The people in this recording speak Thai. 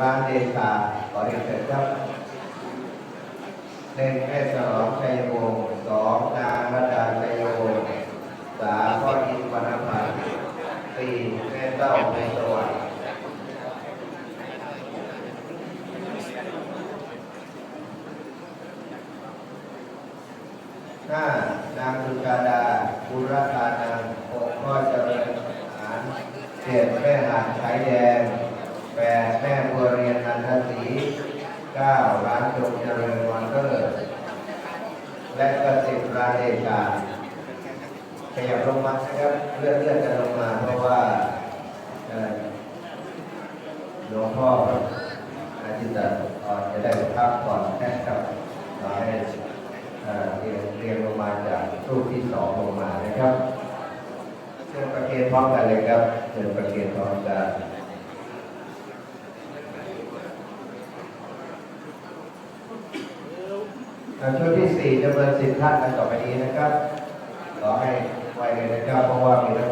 ร้านเดชาขอเรียนเชิญครับหนึ่งแม่ฉลองชัยวงศ์สองนางระดาชัยวงศ์สามพ่ออินวรรณพันธ์สี่แม่เต้าในสวรรค์ห้านางสุชาดาบุรธานังหกพ่อเจริญหารเจ็ดแม่หานชายแดงแปดแม่บัวเรียนนันทศรี เก้าร้านจงเจริญวันเกอร์และกระสิบราเดชาขยับลงมานะครับเลื่อนเลื่อนกันลงมาเพราะว่าหลวงพ่ออาจจะอ่อนจะได้พักผ่อนนะครับขอให้เรียนเรียนลงมาจากรูปที่สองลงมานะครับเชิญประเคนพร้อมกันเลยครับเชิญประเคนพร้อมกัน ช่วงที่สี่จะเป็นสิบท่านกันต่อไปนี้นะครับ ขอให้ไวเลยนะครับเพราะว่ามีทั้